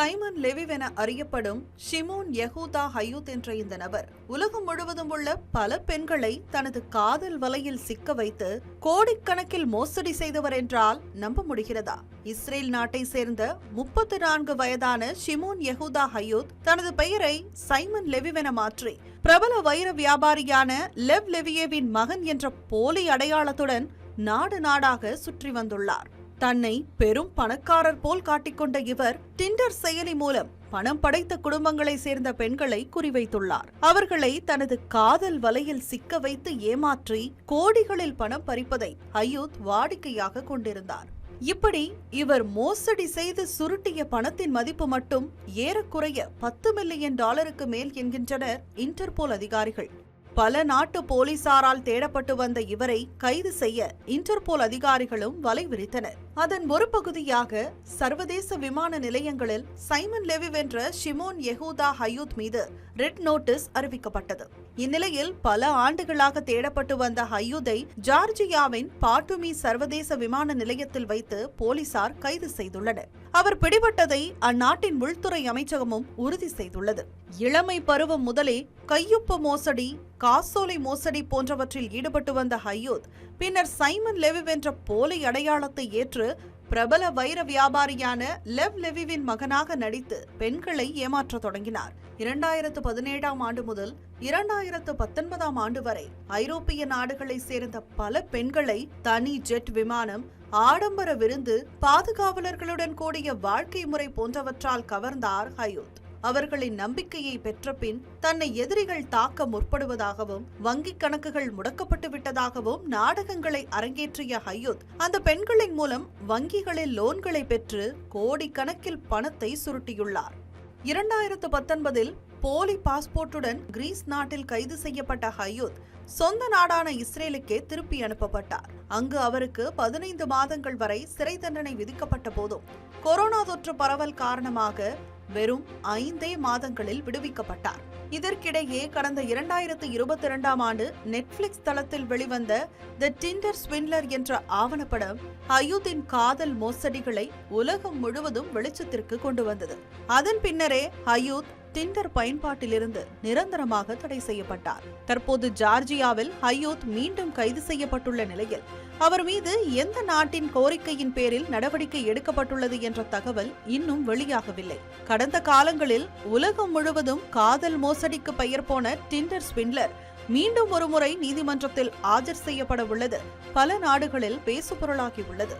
Simon Leviev என அறியப்படும் Shimon யகூதா ஹயூத் என்ற இந்த நபர் உலகம் முழுவதும் உள்ள பல பெண்களை தனது காதல் வலையில் சிக்க வைத்து கோடிக்கணக்கில் மோசடி செய்தவர் என்றால் நம்ப முடிகிறதா? இஸ்ரேல் நாட்டை சேர்ந்த முப்பத்தி நான்கு வயதான ஷிமோன் யஹூதா ஹயூத் தனது பெயரை சைமன் லெவிவ் என மாற்றி பிரபல வைர வியாபாரியான லெவ் லெவியேவின் மகன் என்ற போலி அடையாளத்துடன் நாடு நாடாக சுற்றி வந்துள்ளார். தன்னை பெரும் பணக்காரர் போல் காட்டிக்கொண்ட இவர் டிண்டர் செயலி மூலம் பணம் படைத்த குடும்பங்களை சேர்ந்த பெண்களை குறிவைத்துள்ளார். அவர்களை தனது காதல் வலையில் சிக்க வைத்து ஏமாற்றி கோடிகளில் பணம் பறிப்பதை அயூத் வாடிக்கையாக கொண்டிருந்தார். இப்படி இவர் மோசடி செய்து சுருட்டிய பணத்தின் மதிப்பு மட்டும் ஏறக்குறைய பத்து மில்லியன் டாலருக்கு மேல் என்கின்றனர் இன்டர்போல் அதிகாரிகள். பல நாட்டு போலீசாரால் தேடப்பட்டு வந்த இவரை கைது செய்ய இன்டர்போல் அதிகாரிகளும் வலை விரித்தனர். அதன் ஒரு பகுதியாக சர்வதேச விமான நிலையங்களில் சைமன் லெவி வென்ற ஷிமோன் யெகூதா ஹயூத் மீது ரெட் நோட்டீஸ் அறிவிக்கப்பட்டது. இந்நிலையில் பல ஆண்டுகளாக தேடப்பட்டு வந்த ஹயூதை ஜார்ஜியாவின் பாட்டுமி சர்வதேச விமான நிலையத்தில் வைத்து போலீசார் கைது செய்துள்ளனர். அவர் பிடிபட்டதை அந்நாட்டின் உள்துறை அமைச்சகமும் உறுதி செய்துள்ளது. இளமை பருவம் முதலே கையொப்ப மோசடி காசோலை மோசடி போன்றவற்றில் ஈடுபட்டு வந்த ஹையூத் பின்னர் சைமன் லெவி வென்ற போலி அடையாளத்தை ஏற்று பிரபல வைர வியாபாரியான லெவ் லெவிவின் மகனாக நடித்து பெண்களை ஏமாற்ற தொடங்கினார். இரண்டாயிரத்து பதினேழாம் ஆண்டு முதல் இரண்டாயிரத்து பத்தொன்பதாம் ஆண்டு வரை ஐரோப்பிய நாடுகளைச் சேர்ந்த பல பெண்களை தனி ஜெட் விமானம் ஆடம்பர விருந்து பாதுகாவலர்களுடன் கூடிய வாழ்க்கை முறை போன்றவற்றால் கவர்ந்தார் ஹயூத். அவர்களின் நம்பிக்கையை பெற்றபின் தன்னை எதிரிகள் தாக்க முற்படுவதாகவும் வங்கிக் கணக்குகள் முடக்கப்பட்டு விட்டதாகவும் நாடகங்களை அரங்கேற்றிய ஹையுத் அந்த பெண்களின் மூலம் வங்கிகளில் லோன்களை பெற்று கோடிக்கணக்கில் பணத்தை சுருட்டியுள்ளார். இரண்டாயிரத்து பத்தொன்பதில் போலி பாஸ்போர்ட்டுடன் கிரீஸ் நாட்டில் கைது செய்யப்பட்ட ஹையூத் சொந்த நாடான இஸ்ரேலுக்கே திருப்பி அனுப்பப்பட்டார். அங்கு அவருக்கு பதினைந்து மாதங்கள் வரை சிறை தண்டனை விதிக்கப்பட்ட போதும் கொரோனா தொற்று பரவல் காரணமாக வெறும் ஐந்தே மாதங்களில் விடுவிக்கப்பட்டார். இதற்கிடையே கடந்த இரண்டாயிரத்து இருபத்தி இரண்டாம் ஆண்டு நெட்ஃபிளிக்ஸ் தளத்தில் வெளிவந்த த டிண்டர் ஸ்வின்லர் என்ற ஆவணப்படம் ஹயூத்தின் காதல் மோசடிகளை உலகம் முழுவதும் வெளிச்சத்திற்கு கொண்டு வந்தது. அதன் பின்னரே ஹயூத் டிண்டர் பயன்பாட்டிலிருந்து நிரந்தரமாக தடை செய்யப்பட்டார். தற்போது ஜார்ஜியாவில் ஹையூத் மீண்டும் கைது செய்யப்பட்டுள்ள நிலையில் அவர் மீது எந்த நாட்டின் கோரிக்கையின் பேரில் நடவடிக்கை எடுக்கப்பட்டுள்ளது என்ற தகவல் இன்னும் வெளியாகவில்லை. கடந்த காலங்களில் உலகம் முழுவதும் காதல் மோசடிக்கு பெயர் போன டிண்டர் ஸ்வின்லர் மீண்டும் ஒருமுறை நீதிமன்றத்தில் ஆஜர் செய்யப்பட உள்ளது. பல நாடுகளில் பேசுபொருளாகியுள்ளது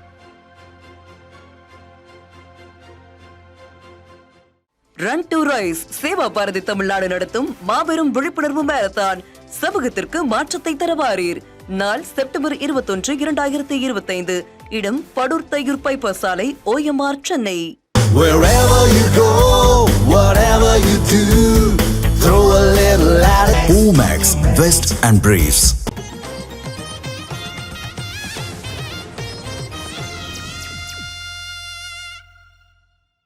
run to rise Seva Bharathi Tamil Nadu நடத்தும் மாபெரும் விழிப்புணர்வு மாரத்தான் சமூகத்திற்கு மாற்றத்தை தரவாரீர் நாள் செப்டம்பர் இருபத்தொன்று இரண்டாயிரத்தி இருபத்தைந்து இடம் படூர் தையூர் பைபாஸ் சாலை OMR Chennai Wherever you go, whatever you do, throw a little at it. Omax, Vest and Briefs.